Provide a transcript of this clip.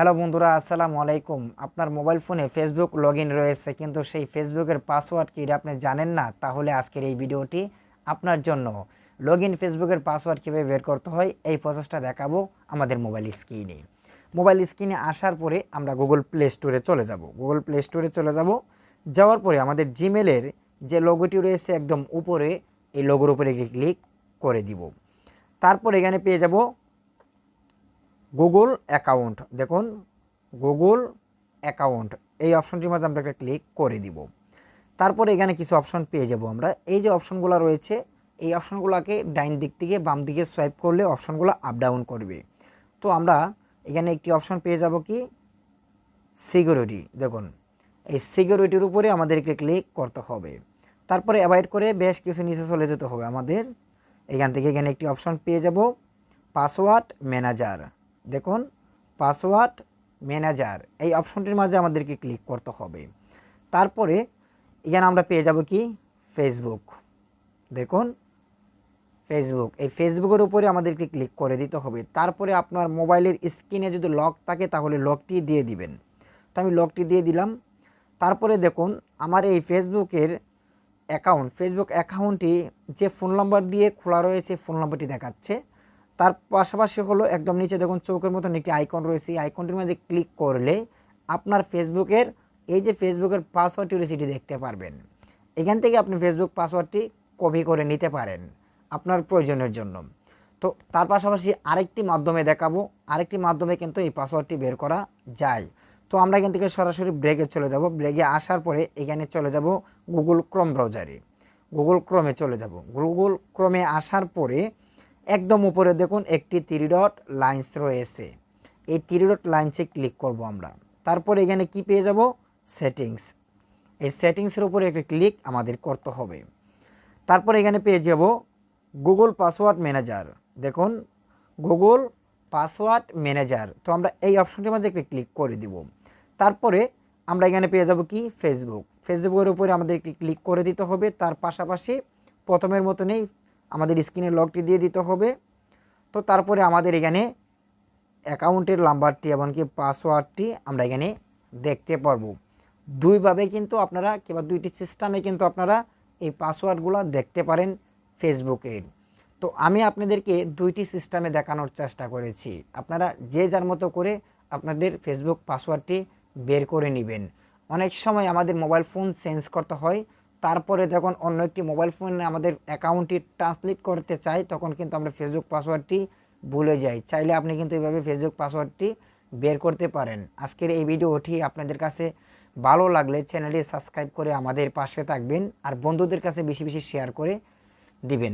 Hello বন্ধুরা, আসসালামু আলাইকুম। আপনার মোবাইল ফোনে ফেসবুক লগ রয়েছে, কিন্তু সেই ফেসবুকের পাসওয়ার্ড কি আপনি জানেন না? তাহলে আজকের এই ভিডিওটি আপনার জন্য। লগ ইন ফেসবুকের পাসওয়ার্ড কীভাবে বের করতে হয়, এই প্রসেসটা দেখাবো আমাদের মোবাইল স্ক্রিনে মোবাইল স্ক্রিনে আসার পরে আমরা গুগল প্লে স্টোরে চলে যাব। গুগল প্লে স্টোরে চলে যাব। যাওয়ার পরে আমাদের জিমেলের যে লোগোটি রয়েছে একদম উপরে, এই লোগোর উপরে ক্লিক করে দিব। তারপর এখানে পেয়ে যাব গুগল অ্যাকাউন্ট দেখুন গুগল অ্যাকাউন্ট এই অপশনটির মধ্যে আমরা একটা ক্লিক করে দিব। তারপরে এখানে কিছু অপশন পেয়ে যাব আমরা। এই যে অপশনগুলো রয়েছে, এই অপশনগুলোকে ডাইন দিক থেকে বাম দিকে সোয়াইপ করলে অপশনগুলো আপ ডাউন করবে। তো আমরা এখানে একটি অপশন পেয়ে যাব কি? সিকিউরিটি দেখুন, এই সিকিউরিটির উপরে আমাদেরকে ক্লিক করতে হবে। তারপরে অ্যাভয়েড করে বেশ কিছু নিচে চলে যেতে হবে আমাদের। এখান থেকে এখানে একটি অপশন পেয়ে যাব পাসওয়ার্ড ম্যানেজার দেখুন পাসওয়ার্ড ম্যানেজার এই অপশনটির মাঝে আমাদেরকে ক্লিক করতে হবে। তারপরে এখানে আমরা পেয়ে যাব কি? ফেসবুক দেখুন ফেসবুক এই ফেসবুকের উপরে আমাদেরকে ক্লিক করে দিতে হবে। তারপরে আপনার মোবাইলের স্ক্রিনে যদি লক থাকে, তাহলে লকটি দিয়ে দিবেন। তো আমি লকটি দিয়ে দিলাম। তারপরে দেখুন, আমার এই ফেসবুকের অ্যাকাউন্ট ফেসবুক অ্যাকাউন্টটি যে ফোন নাম্বার দিয়ে খোলা রয়েছে ফোন নাম্বারটি দেখাচ্ছে। তার পাশাপাশি হলো একদম নিচে দেখুন চৌকের মতন একটি আইকন রয়েছে। এই আইকনটির মধ্যে ক্লিক করলে আপনার ফেসবুকের এই যে ফেসবুকের পাসওয়ার্ডটি রয়েছে এটি দেখতে পারবেন। এখান থেকে আপনি ফেসবুক পাসওয়ার্ডটি কপি করে নিতে পারেন আপনার প্রয়োজনের জন্য। তো তার পাশাপাশি আরেকটি মাধ্যমে দেখাবো। আরেকটি মাধ্যমে কিন্তু এই পাসওয়ার্ডটি বের করা যায়। তো আমরা এখান থেকে সরাসরি ব্রেকে চলে যাব। ব্রেকে আসার পরে এখানে চলে যাব গুগল ক্রোম ব্রাউজারে গুগল ক্রোমে চলে যাব। গুগল ক্রোমে আসার পরে একদম উপরে দেখুন একটি ডট লাইন্স রয়েছে। এই ডট লাইন্সে ক্লিক করব আমরা। তারপরে এখানে কি পেয়ে যাব? সেটিংস এই সেটিংসের উপরে একটা ক্লিক আমাদের করতে হবে। তারপর এখানে পেয়ে যাব গুগল পাসওয়ার্ড ম্যানেজার দেখুন গুগল পাসওয়ার্ড ম্যানেজার তো আমরা এই অপশনটির মধ্যে একটা ক্লিক করে দিব। তারপরে আমরা এখানে পেয়ে যাব কি? ফেসবুক ফেসবুকের উপরে আমাদের একটি ক্লিক করে দিতে হবে। তার পাশাপাশি প্রথমের মতনই আমাদের স্ক্রিনে লকটি দিয়ে দিতে হবে। তো তারপরে আমাদের এখানে অ্যাকাউন্টের নাম্বারটি এমনকি পাসওয়ার্ডটি আমরা এখানে দেখতে পারব। দুইভাবে কিন্তু আপনারা কিংবা দুইটি সিস্টেমে কিন্তু আপনারা এই পাসওয়ার্ডগুলো দেখতে পারেন ফেসবুকের তো আমি আপনাদেরকে দুইটি সিস্টেমে দেখানোর চেষ্টা করেছি। আপনারা যে যার মতো করে আপনাদের ফেসবুক পাসওয়ার্ডটি বের করে নেবেন। অনেক সময় আমাদের মোবাইল ফোন চেঞ্জ করতে হয়। তারপরে যখন অন্য একটি মোবাইল ফোনে আমাদের অ্যাকাউন্টটি ট্রান্সলেট করতে চাই, তখন কিন্তু আমরা ফেসবুক পাসওয়ার্ডটি ভুলে যাই। চাইলে আপনি কিন্তু এইভাবে ফেসবুক পাসওয়ার্ডটি বের করতে পারেন। আজকের এই ভিডিওটি আপনাদের কাছে ভালো লাগলে চ্যানেলটি সাবস্ক্রাইব করে আমাদের পাশে থাকবেন আর বন্ধুদের কাছে বেশি বেশি শেয়ার করে দিবেন।